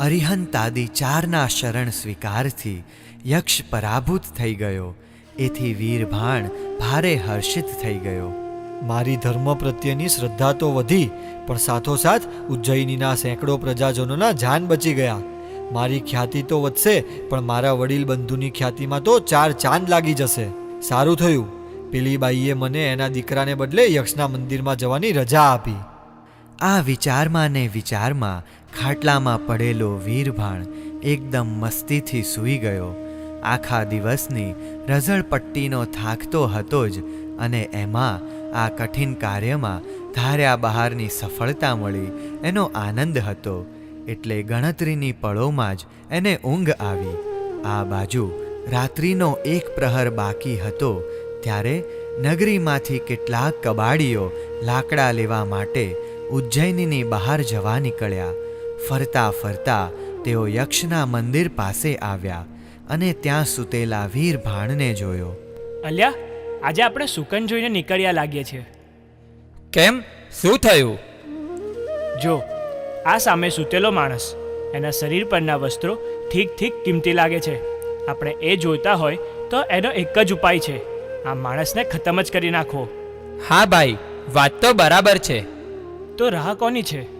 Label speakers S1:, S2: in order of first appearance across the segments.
S1: અરિહંતાદિ ચારના શરણ સ્વીકારથી યક્ષ પરાભૂત થઈ ગયો. એથી વીરભાણ ભારે હર્ષિત થઈ ગયો.
S2: મારી ધર્મ પ્રત્યેની શ્રદ્ધા તો વધી પણ સાથોસાથ ઉજ્જૈનીના સેંકડો પ્રજાજનોના જાન બચી ગયા. મારી ખ્યાતિ તો વધશે પણ મારા વડીલ બંધુની ખ્યાતિમાં તો ચાર ચાંદ લાગી જશે. સારું થયું. પેલી બાઈએ મને એના દીકરાને બદલે યક્ષના મંદિરમાં જવાની રજા આપી.
S1: આ વિચારમાં ને વિચારમાં ખાટલામાં પડેલો વીરભાણ એકદમ મસ્તીથી સૂઈ ગયો. આખા દિવસની રઝળપટ્ટીનો થાકતો હતો જ અને એમાં આ કઠિન કાર્યમાં ધાર્યા બહારની સફળતા મળી, એનો આનંદ હતો. એટલે ગણતરીની પળોમાં જ એને ઊંઘ આવી. આ બાજુ રાત્રિનો એક પ્રહર બાકી હતો, ત્યારે નગરીમાંથી કેટલાક કબાડીઓ લાકડા લેવા માટે ઉજ્જૈનીની બહાર જવા નીકળ્યા. ફરતા ફરતા તેઓ યક્ષના મંદિર પાસે આવ્યા અને ત્યાં સૂતેલા વીરભાણને જોયો.
S3: અલ્યા આજે આપણે સુકન જોઈને નીકળ્યા લાગીએ છીએ.
S4: કેમ? શું થયું?
S3: જો આ સામે સૂતેલો માણસ. એના શરીર પરના વસ્ત્રો ઠીક ઠીક કિંમતી લાગે છે. આપણે એ જોઈતા હોય તો એનો એક જ ઉપાય છે. આ માણસને ખતમ જ કરી નાખો
S4: હા ભાઈ વાત તો બરાબર છે.
S3: તો રાહ કોની છે?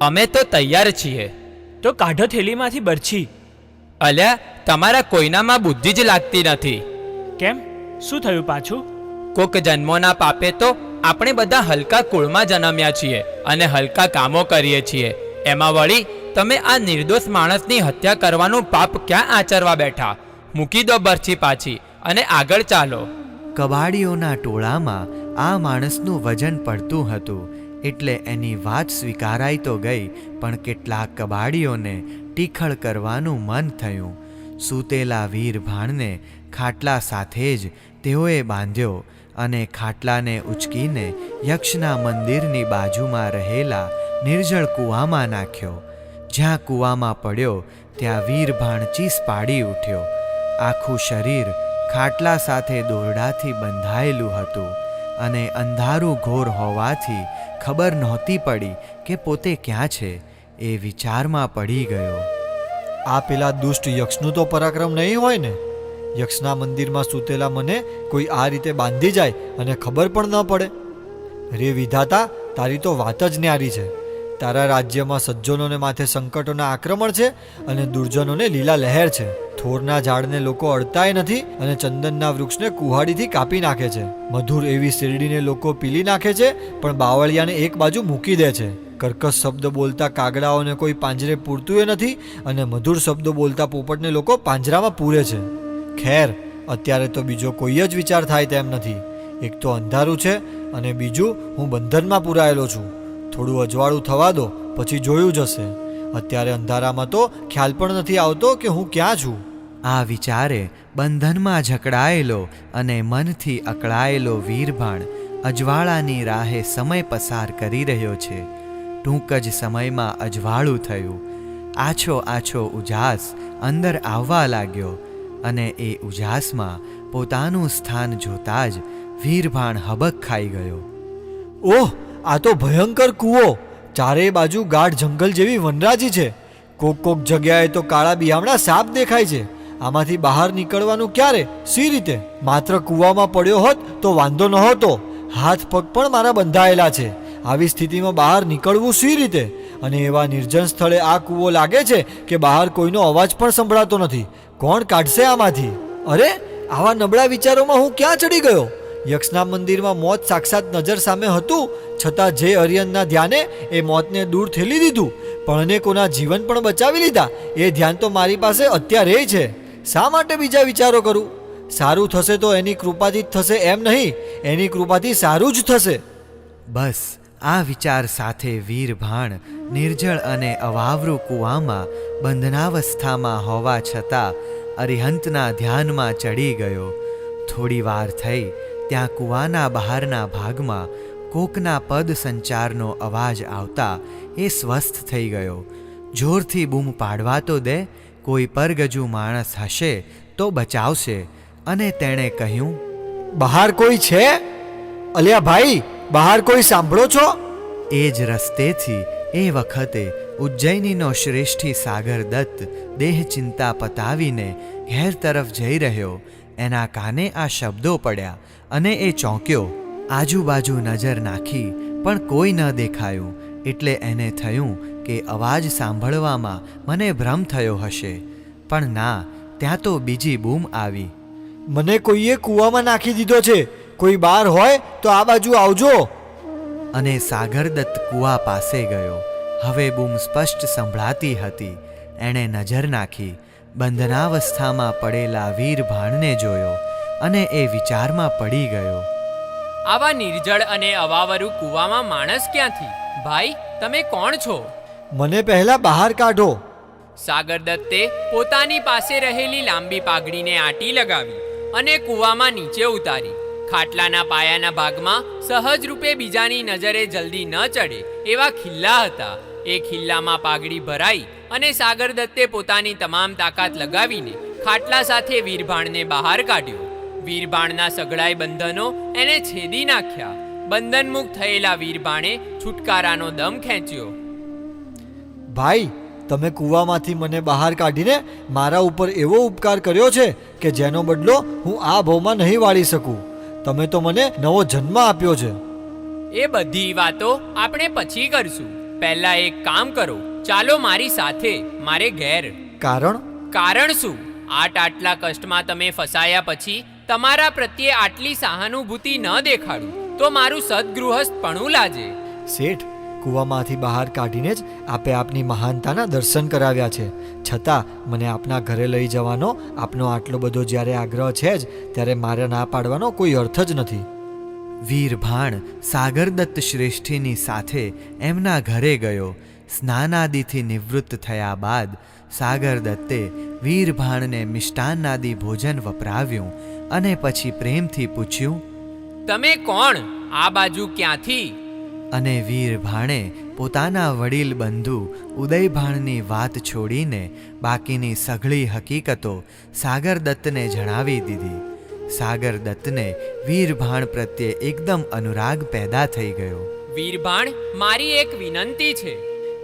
S4: અમે તો તૈયાર છીએ.
S3: તો કાઢો થેલીમાંથી બરછી.
S4: અલ્યા તમારા કોઈનામાં બુદ્ધિ જ લાગતી નથી.
S3: કેમ? શું થયું પાછું?
S4: કોક જન્મોના પાપે તો આપણે બધા હલકા કુળમાં જન્મ્યા છીએ અને હલકા કામો કરીએ છીએ. એમાં વળી તમે આ નિર્દોષ માણસની હત્યા કરવાનું પાપ ક્યાં આચરવા બેઠા? મૂકી દો બરછી પાછી અને આગળ ચાલો.
S1: કબાડીઓના ટોળામાં આ માણસનું વજન પડતું હતું. એટલે એની વાત સ્વીકારાઈ તો ગઈ, પણ કેટલાક કબાડીઓને ટીખળ કરવાનું મન થયું. સૂતેલા વીરભાણને ખાટલા સાથે જ તેઓએ બાંધ્યો અને ખાટલાને ઉચકીને યક્ષના મંદિરની બાજુમાં રહેલા નિર્જળ કૂવામાં નાખ્યો. જ્યાં કૂવામાં પડ્યો, ત્યાં વીરભાણ ચીસ પાડી ઉઠ્યો. આખું શરીર ખાટલા સાથે દોરડાથી બંધાયેલું હતું. અને અંધારું ઘોર હોવાથી ખબર નહોતી પડી કે પોતે ક્યાં છે, એ વિચારમાં પડી ગયો.
S2: આ પેલા દુષ્ટ યક્ષનું તો પરાક્રમ નહીં હોય ને? યક્ષના મંદિરમાં સૂતેલા મને કોઈ આ રીતે બાંધી જાય અને ખબર પણ ન પડે. રે વિધાતા, તારી તો વાત જ ન્યારી છે. તારા રાજ્યમાં સજ્જનોને માથે સંકટોના આક્રમણ છે અને દુર્જનોને લીલા લહેર છે. થોરના ઝાડને લોકો અડતાય નથી અને ચંદનના વૃક્ષને કુહાડીથી કાપી નાખે છે. મધુર એવી શેરડીને લોકો પીલી નાખે છે, પણ બાવળિયાને એક બાજુ મૂકી દે છે. કર્કશ શબ્દ બોલતા કાગડાઓને કોઈ પાંજરે પૂરતું નથી અને મધુર શબ્દો બોલતા પોપટને લોકો પાંજરામાં પૂરે છે. ખેર, અત્યારે તો બીજો કોઈ જ વિચાર થાય તેમ નથી. એક તો અંધારું છે અને બીજું હું બંધનમાં પૂરાયેલો છું. થોડું અજવાળું થવા દો પછી જોયું જશે અત્યારે અંધારામાં તો ખ્યાલ પણ નથી આવતો કે હું ક્યાં છું.
S1: આ વિચારે બંધનમાં જકડાયેલો અને મનથી અકળાયેલો વીરભાણ અજવાળાની રાહે સમય પસાર કરી રહ્યો છે. ટૂંક જ સમયમાં અજવાળું થયું. આછો આછો ઉજાસ અંદર આવવા લાગ્યો અને એ ઉજાસમાં પોતાનું સ્થાન જોતા જ વીરભાણ હબક ખાઈ ગયો.
S2: ઓહ આ તો ભયંકર કૂવો. ચારેય બાજુ ગાઢ જંગલ જેવી વનરાજી છે. કોક કોક જગ્યાએ તો કાળા બિહામણા સાપ દેખાય છે. આમાંથી બહાર નીકળવાનું ક્યારે? સી રીતે? માત્ર કૂવામાં પડ્યો હોત તો વાંધો નહોતો. હાથ પગ પણ મારા બંધાયેલા છે. આવી સ્થિતિમાં બહાર નીકળવું સી રીતે? અને એવા નિર્જન સ્થળે આ કૂવો લાગે છે કે બહાર કોઈનો અવાજ પણ સંભળાતો નથી. કોણ કાઢશે આમાંથી? અરે, આવા નબળા વિચારોમાં હું ક્યાં ચડી ગયો? યક્ષના મંદિરમાં મોત સાક્ષાત નજર સામે હતું, છતાં જે અરિયનના ધ્યાને એ મોતને દૂર ઠેલી દીધું, પણ અનેકોના જીવન પણ બચાવી લીધા. એ ધ્યાન તો મારી પાસે અત્યારે છે. શા માટે બીજા વિચારો કરું? સારું થશે તો એની કૃપાથી જ થશે એમ નહીં. એની કૃપાથી સારું જ થશે.
S1: બસ, આ વિચાર સાથે વીરભાણ નિર્જળ અને અવાવરું કૂવામાં બંધનાવસ્થામાં હોવા છતાં અરિહંતના ધ્યાનમાં ચડી ગયો. થોડી વાર થઈ ત્યાં કૂવાના બહારના ભાગમાં કોકના પદ સંચારનો અવાજ આવતા એ સ્વસ્થ થઈ ગયો. જોરથી બૂમ પાડવા તો દે કોઈ પરગજુ માણસ હશે તો બચાવશે. અને તેણે કહ્યું
S2: બહાર કોઈ છે? અલ્યા ભાઈ બહાર કોઈ સાંભળો છો?
S1: એ જ રસ્તેથી એ વખતે ઉજ્જૈનીનો શ્રેષ્ઠી સાગર દત્ત દેહ ચિંતા પતાવીને ઘેર તરફ જઈ રહ્યો. એના કાને આ શબ્દો પડ્યા અને એ ચોંક્યો. આજુબાજુ નજર નાખી પણ કોઈ ન દેખાયું. એટલે એને થયું કે અવાજ સાંભળવામાં મને ભ્રમ થયો હશે. પણ ના ત્યાં તો બીજી બૂમ આવી.
S2: મને કોઈએ કૂવામાં નાખી દીધો છે. કોઈ બહાર હોય તો આ બાજુ આવજો.
S1: અને સાગરદત્ત કૂવા પાસે ગયો. હવે બૂમ સ્પષ્ટ સંભળાતી હતી. એણે નજર નાખી બંધનાવસ્થામાં પડેલા વીર ભાણને જોયો અને એ વિચારમાં પડી ગયો.
S5: આવા નિર્જળ અને અવાવરું કૂવામાં માણસ ક્યાંથી? ભાઈ તમે કોણ છો?
S2: મને પહેલા બહાર કાઢો.
S5: સાગર દત્તે પોતાની પાસે રહેલી લાંબી પાઘડીને આટી લગાવી અને કૂવામાં નીચે ઉતારી. ખાટલાના પાયાના ભાગમાં સહજ રૂપે બીજાની નજરે જલ્દી ન ચડે એવા ખિલ્લા હતા. એ ખિલ્લામાં પાઘડી ભરાઈ અને સાગર દત્તે પોતાની તમામ તાકાત લગાવીને ખાટલા સાથે વીરભાણને બહાર કાઢ્યો. વીરભાણના સઘળાઈ બંધનો એને છેદી નાખ્યા. બંધનમુક્ત થયેલા વીરભાણે છુટકારાનો દમ ખેંચ્યો.
S2: ભાઈ તમે કૂવામાંથી મને બહાર કાઢીને મારા ઉપર એવો ઉપકાર કર્યો છે કે જેનો બદલો હું આ ભાવમાં નહીં વાળી શકું. તમે તો મને નવો જન્મ આપ્યો છે.
S5: એ બધી વાતો આપણે પછી કરશું. પહેલા એક કામ કરો. ચાલો મારી સાથે મારે ઘેર.
S2: કારણ?
S5: કારણ શું? આટ આટલા કષ્ટમાં તમે ફસાયા પછી તમારા પ્રત્યે આટલી સહાનુભૂતિ ન દેખાડું તો મારું સદગૃહસ્થપણું લાજે.
S2: શેઠ કૂવામાંથી બહાર કાઢીને જ આપે આપની મહાનતાના દર્શન કરાવ્યા છે. છતાં મને આપના ઘરે લઈ જવાનો આપનો આટલો બધો જ્યારે આગ્રહ છે જ ત્યારે મારે ના પાડવાનો કોઈ અર્થ જ નથી.
S1: વીરભાણ સાગરદત્ત શ્રેષ્ઠીની સાથે એમના ઘરે ગયો. સ્નાનાદિથી નિવૃત્ત થયા બાદ સાગરદત્તે વીરભાણને મિષ્ટાન્નાદિ ભોજન વપરાવ્યું અને પછી પ્રેમથી પૂછ્યું
S5: તમે કોણ? આ બાજુ ક્યાંથી?
S1: અને વીરભાણે પોતાના વડીલ બંધુ ઉદયભાણની વાત છોડીને બાકીની સઘળી હકીકતો સાગરદત્તને જણાવી દીધી. સાગરદત્તને વીરભાણ પ્રત્યે એકદમ અનુરાગ પેદા થઈ ગયો.
S5: વીરભાણ મારી એક વિનંતી છે.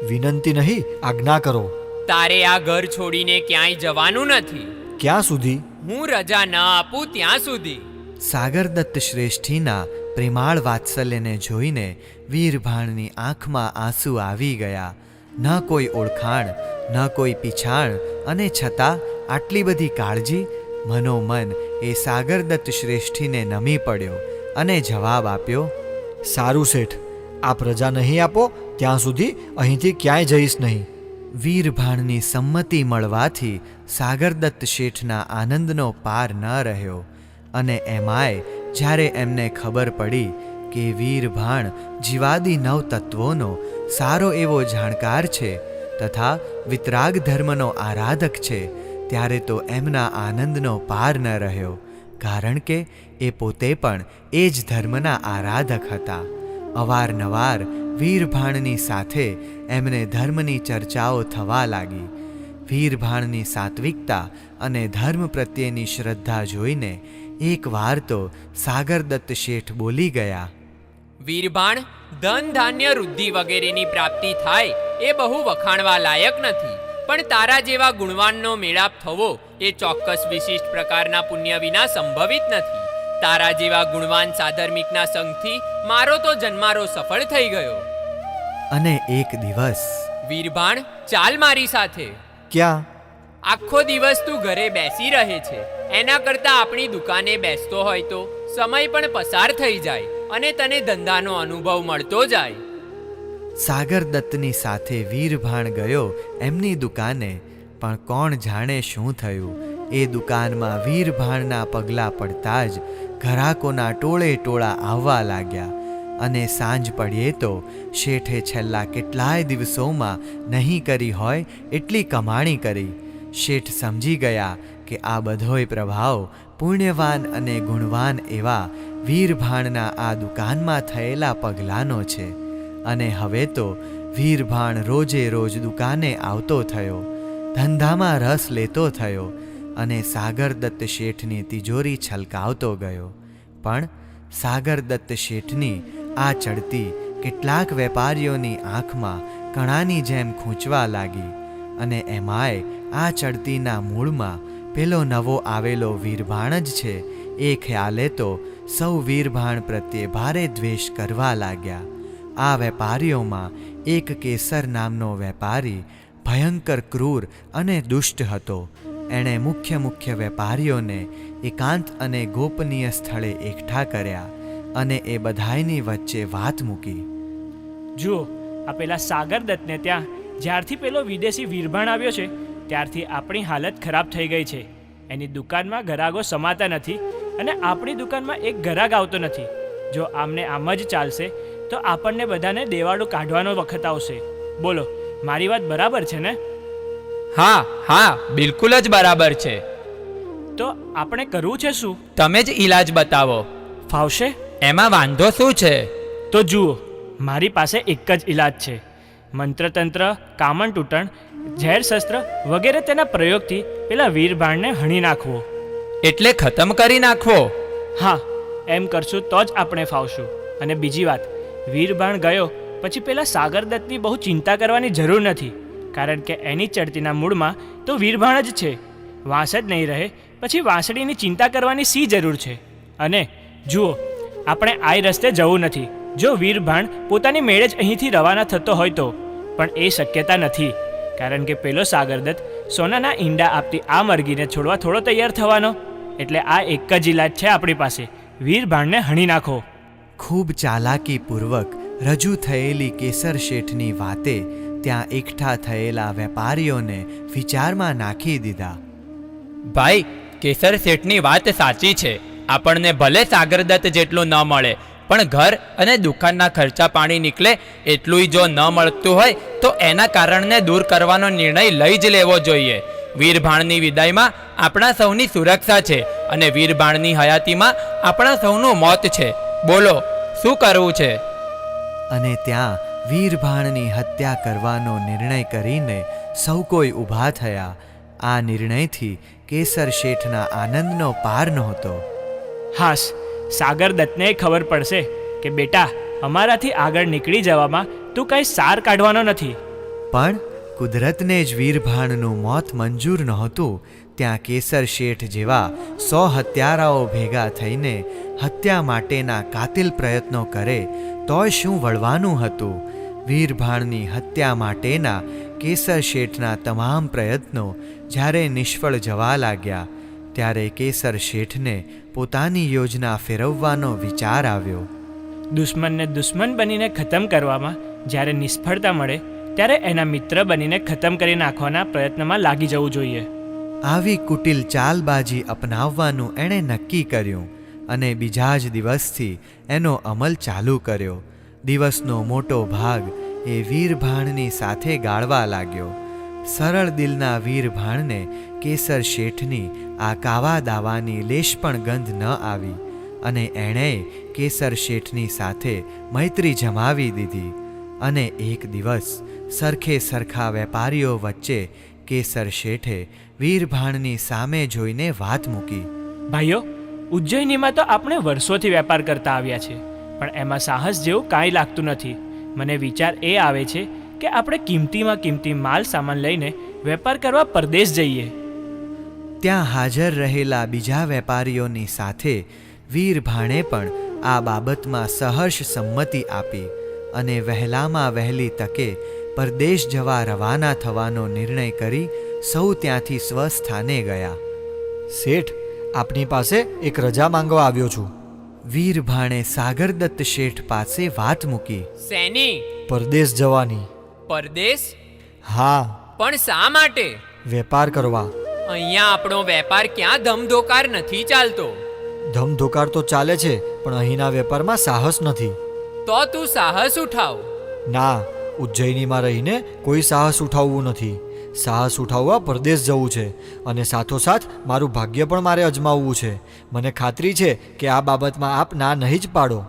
S2: વિનંતી નહીં આજ્ઞા કરો.
S5: તારે આ ઘર છોડીને ક્યાંય જવાનું નથી.
S2: ક્યાં સુધી?
S5: હું રજા ન આપું ત્યાં સુધી.
S1: સાગરદત્ત શ્રેષ્ઠીના પ્રેમાળ વાત્સલ્યને જોઈને વીરભાણની આંખમાં આંસુ આવી ગયા. ન કોઈ ઓળખાણ ન કોઈ પીછાણ અને છતાં આટલી બધી કાળજી મનોમન એ સાગરદત્ત શ્રેષ્ઠીને નમી પડ્યો અને જવાબ આપ્યો,
S2: સારું શેઠ આપ રજા નહીં આપો, ત્યાં સુધી અહીંથી ક્યાંય જઈશ નહીં.
S1: વીરભાણની સંમતિ મળવાથી સાગરદત્ત શેઠના આનંદનો પાર ન રહ્યો અને એમાંય જ્યારે એમને ખબર પડી કે વીરભાણ જીવાદી નવ તત્વોનો સારો એવો જાણકાર છે તથા વિતરાગ ધર્મનો આરાધક છે ત્યારે તો એમના આનંદનો પાર ન રહ્યો, કારણ કે એ પોતે પણ એ જ ધર્મના આરાધક હતા. અવારનવાર વીરભાણની સાથે એમને ધર્મની ચર્ચાઓ થવા લાગી. વીરભાણની સાત્વિકતા અને ધર્મ પ્રત્યેની શ્રદ્ધા જોઈને એકવાર તો સાગરદત્ત શેઠ બોલી ગયા,
S5: વીરભાણ, ધન ધાન્ય વૃદ્ધિ વગેરેની પ્રાપ્તિ થાય એ બહુ વખાણવા લાયક નથી. પણ તારા જેવા ગુણવાનનો મેળાપ થવો એ ચોક્કસ વિશિષ્ટ પ્રકારના પુણ્ય વિના સંભવિત નથી. તારા જેવા ગુણવાન સાધર્મિકના સંગથી મારો તો જન્મારો સફળ થઈ ગયો.
S1: અને એક દિવસ.
S5: વીરભાણ ચાલ મારી સાથે.
S2: ક્યાં?
S5: આખો દિવસ તું ઘરે બેસી રહે છે. એના કરતાં આપણી દુકાને બેસતો હોય તો સમય પણ પસાર થઈ જાય અને તને ધંધાનો અનુભવ મળતો જાય.
S1: સાગરદત્તની સાથે વીરભાણ ગયો એમની દુકાને. પણ કોણ જાણે શું થયું? એ દુકાનમાં વીરભાણના પગલાં પડતા જ ઘરાકોના ટોળે ટોળા આવવા લાગ્યા. અને સાંજ પડીએ તો શેઠે છેલ્લા કેટલાય દિવસોમાં નહીં કરી હોય એટલી કમાણી કરી. શેઠ સમજી ગયા કે આ બધોય પ્રભાવ પુણ્યવાન અને ગુણવાન એવા વીરભાણના આ દુકાનમાં થયેલા પગલાંનો છે. અને હવે તો વીરભાણ રોજે રોજ દુકાને આવતો થયો, ધંધામાં રસ લેતો થયો અને સાગરદત્ત શેઠની તિજોરી છલકાવતો ગયો. પણ સાગરદત્ત શેઠની આ ચડતી કેટલાક વેપારીઓની આંખમાં કણાની જેમ ખૂંચવા લાગી અને એમાંય આ ચડતીના મૂળમાં પેલો નવો આવેલો વીરભાણ જ છે. એ ખ્યાલે તો સૌ વીરભાણ પ્રત્યે ભારે દ્વેષ કરવા લાગ્યા. આ વેપારીઓમાં એક કેસર નામનો વેપારી ભયંકર ક્રૂર અને દુષ્ટ હતો. એણે મુખ્ય મુખ્ય વેપારીઓને એકાંત અને ગોપનીય સ્થળે એકઠા કર્યા અને એ બધાયની વચ્ચે વાત મૂકી.
S3: જુઓ, આ પેલા સાગર દત્તને ત્યાં જ્યારથી પેલો વિદેશી વીરભાણ આવ્યો છે, ત્યારથી આપણી હાલત ખરાબ થઈ ગઈ છે. એની દુકાનમાં ગરાગો સમાતા નથી અને આપણી દુકાનમાં એક ગરાગ આવતો નથી. જો આમને આમ જ ચાલશે તો આપણને બધાને દેવાળું કાઢવાનો વખત આવશે. બોલો મારી વાત બરાબર છે ને?
S4: હા હા બિલકુલ જ બરાબર છે.
S3: તો આપણે કરવું છે શું?
S4: તમે જ ઈલાજ બતાવો.
S3: ફાવશે?
S4: એમાં વાંધો શું છે?
S3: તો જુઓ મારી પાસે એક જ ઈલાજ છે. મંત્રતંત્ર કામણ તૂટણ ઝેર શસ્ત્ર વગેરે તેના પ્રયોગથી પેલા વીરભાણને હણી નાખવો.
S4: એટલે ખતમ કરી નાખવો.
S3: હા એમ કરશું તો જ આપણે ફાવશું. અને બીજી વાત વીરબાણ ગયો, પછી પેલા સાગરદત્તની બહુ ચિંતા કરવાની જરૂર નથી, કારણ કે એની ચડતીના મૂળમાં તો વીરભાણ જ છે. વાંસ જ નહીં રહે, પછી વાંસળીની ચિંતા કરવાની સી જરૂર છે? અને જુઓ, આપણે આઈ રસ્તે જવું નથી. જો વીરભાણ પોતાની મેળે જ અહીંથી રવાના થતો હોય તો, પણ એ શક્યતા નથી, કારણ કે પેલો સાગરદત્ત સોનાના ઈંડા આપતી આ મરઘીને છોડવા થોડો તૈયાર થવાનો. એટલે આ એક જ ઇલાજ છે આપણી પાસે. વીરભાણને હણી નાખો.
S1: ખૂબ ચાલાકીપૂર્વક રજૂ થયેલી કેસર શેઠની વાતે ત્યાં એકઠા થયેલા વેપારીઓને વિચારમાં નાખી દીધા.
S4: ભાઈ, કેસર શેઠની વાત સાચી છે. આપણને ભલે સાગરદત્ત જેટલું ન મળે, પણ ઘર અને દુકાનના ખર્ચા પાણી નીકળે, એટલુંય જો ન મળતું હોય, તો એના કારણને દૂર કરવાનો નિર્ણય લઈ જ લેવો જોઈએ. વીરભાણની વિદાયમાં આપણા સૌની સુરક્ષા છે અને વીરભાણની હયાતીમાં આપણા સૌનું મોત છે. બોલો શું કરવું છે?
S1: અને ત્યાં વીરભાણની હત્યા કરવાનો નિર્ણય કરીને સૌ કોઈ ઊભા થયા. આ નિર્ણયથી કેસર શેઠના આનંદનો પાર નહોતો.
S3: હાસ સાગર દત્તને ખબર પડશે કે બેટા અમારાથી આગળ નીકળી જવામાં તું કંઈ સાર કાઢવાનો નથી.
S1: પણ કુદરતને જ વીરભાણનું મોત મંજૂર નહોતું. ત્યાં કેસર શેઠ જેવા સો હત્યારાઓ ભેગા થઈને હત્યા માટેના કાતિલ પ્રયત્નો કરે, તોય શું વળવાનું હતું? વીરભાણની હત્યા માટેના કેસર શેઠના તમામ પ્રયત્નો જ્યારે નિષ્ફળ જવા લાગ્યા, ત્યારે કેસર શેઠને પોતાની યોજના ફેરવવાનો વિચાર આવ્યો.
S3: દુશ્મનને દુશ્મન બનીને ખતમ કરવામાં જ્યારે નિષ્ફળતા મળે, ત્યારે એના મિત્ર બનીને ખતમ કરી નાખવાના પ્રયત્નમાં લાગી જવું જોઈએ.
S1: આવી કુટિલ ચાલબાજી અપનાવવાનું એણે નક્કી કર્યું અને બીજા જ દિવસથી એનો અમલ ચાલુ કર્યો. દિવસનો મોટો ભાગ એ વીરભાણની સાથે ગાળવા લાગ્યો. સરળ દિલના વીરભાણને કેસર શેઠની આ કાવા દાવાની લેશ પણ ગંધ ન આવી અને એણે કેસર શેઠની સાથે મૈત્રી જમાવી દીધી. અને એક દિવસ સરખે સરખા વેપારીઓ વચ્ચે કેસર શેઠે વીરભાણની સામે જોઈને વાત મૂકી.
S3: ભાઈઓ ઉજ્જૈનીમાં તો આપણે વર્ષોથી વેપાર કરતા આવ્યા છે પણ એમાં સાહસ જેવું કાંઈ લાગતું નથી. મને વિચાર એ આવે છે કે આપણે કિંમતીમાં કિંમતી માલ સામાન લઈને વેપાર કરવા પરદેશ જઈએ.
S1: ત્યાં હાજર રહેલા બીજા વેપારીઓની સાથે વીરભાણે પણ આ બાબતમાં સહર્ષ સંમતિ આપી અને વહેલામાં વહેલી તકે પરદેશ જવા રવાના થવાનો નિર્ણય કરી સૌ ત્યાંથી સ્વસ્થાને ગયા.
S2: શેઠ આપની પાસે એક રજા માંગવા આવ્યો છું.
S1: વીરભાણે સાગરદત્ત શેઠ પાસે વાત મૂકી.
S5: સેની?
S2: પરદેશ જવાની.
S5: પરદેશ?
S2: હા.
S5: પણ શા માટે?
S2: વેપાર કરવા.
S5: અહીંયા આપણો વેપાર ક્યાં ધમધોકાર નથી ચાલતો?
S2: ધમધોકાર તો ચાલે છે પણ અહીંના વેપારમાં સાહસ નથી.
S5: તો તું સાહસ ઉઠાવ.
S2: ના. ઉજ્જૈનીમાં રહીને કોઈ સાહસ ઉઠાવવું નથી. સાહસ ઉઠાવવા પરદેશ જવું છે અને સાથોસાથ મારું ભાગ્ય પણ મારે અજમાવવું છે. મને ખાતરી છે કે આ બાબતમાં આપ ના નહીં જ પાડો.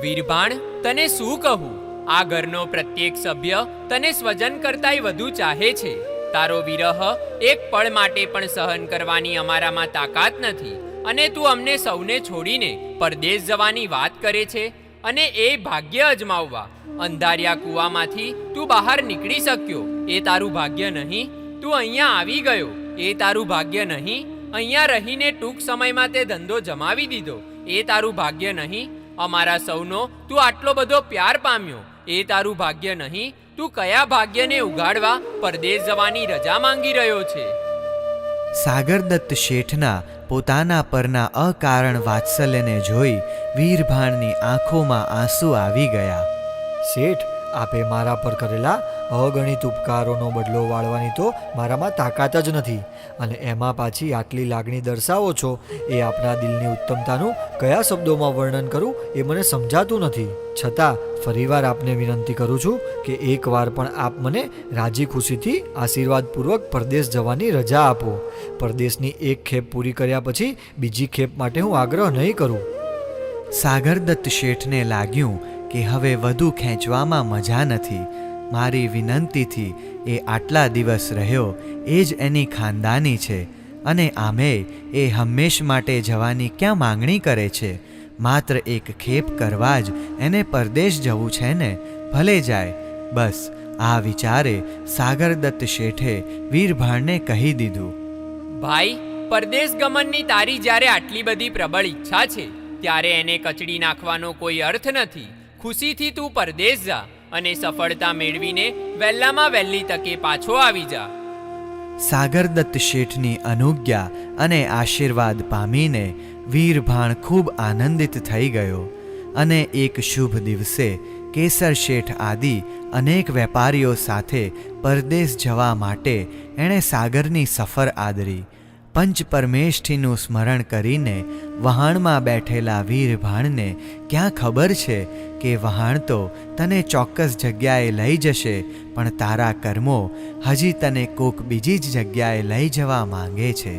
S5: વીરભાણ તને શું કહું? આ ઘરનો પ્રત્યેક સભ્ય તને સ્વજન કરતાંય વધુ ચાહે છે. તારો વિરહ એક પળ માટે પણ સહન કરવાની અમારામાં તાકાત નથી અને તું અમને સૌને છોડીને પરદેશ જવાની વાત કરે છે અને એ ભાગ્ય અજમાવવા અંધારિયા કૂવામાંથી તું બહાર નીકળી શક્યો. એ તારું ભાગ્ય નહીં. તું અહીંયા આવી ગયો. એ તારું ભાગ્ય નહીં. અહીંયા રહીને ટૂંક સમયમાં તે ધંધો જમાવી દીધો. એ તારું ભાગ્ય નહીં. અમારા સૌનો તું આટલો બધો પ્યાર પામ્યો. એ તારું ભાગ્ય નહીં. તું કયા ભાગ્યને ઉગાડવા પરદેશ જવાની રજા માંગી રહ્યો છે?
S1: સાગરદત્ત શેઠના પોતાના પરના અકારણ વાત્સલ્યને જોઈ વીરભાણની આંખોમાં આંસુ આવી ગયા.
S2: શેઠ આપે મારા પર કરેલા અગણિત ઉપકારોનો બદલો વાળવાની તો મારામાં તાકાત જ નથી. અને એમાં પાછી આટલી લાગણી દર્શાવો છો એ આપના દિલની ઉત્તમતાનું કયા શબ્દોમાં વર્ણન કરું એ મને સમજાતું નથી. છતાં ફરીવાર આપને વિનંતી કરું છું કે એકવાર પણ આપ મને રાજી ખુશીથી આશીર્વાદપૂર્વક પરદેશ જવાની રજા આપો. પરદેશની એક ખેપ પૂરી કર્યા પછી બીજી ખેપ માટે હું આગ્રહ નહીં કરું.
S1: સાગરદત્ત શેઠને લાગ્યું કે હવે વધુ ખેંચવામાં મજા નથી. મારી વિનંતીથી એ આટલા દિવસ રહ્યો, એ જ એની ખાનદાની છે અને આમે એ હંમેશ માટે જવાની ક્યાં માંગણી કરે છે? માત્ર એક ખેપ કરવા જ એને પરદેશ જવું છે ને? ભલે જાય. બસ, આ વિચારે સાગરદત્ત શેઠે વીરભાણને કહી દીધું.
S5: ભાઈ, પરદેશ ગમનની તારી જ્યારે આટલી બધી પ્રબળ ઈચ્છા છે, ત્યારે એને કચડી નાખવાનો કોઈ અર્થ નથી. ખુશીથી તું પરદેશ જા અને સફળતા મેળવીને વહેલામાં વહેલી તકે પાછો આવી જા.
S1: સાગરદત્ત શેઠની અનુજ્ઞા અને આશીર્વાદ પામીને વીરભાણ ખૂબ આનંદિત થઈ ગયો અને એક શુભ દિવસે કેસર શેઠ આદિ અનેક વેપારીઓ સાથે પરદેશ જવા માટે એણે સાગરની સફર આદરી પંચ પરમેષ્ઠીનું સ્મરણ કરીને વહાણમાં બેઠેલા વીરભાણને ક્યાં ખબર છે કે વહાણ તો તને ચોક્કસ જગ્યાએ લઈ જશે, પણ તારા કર્મો હજી તને કોક બીજી જ જગ્યાએ લઈ જવા માંગે છે.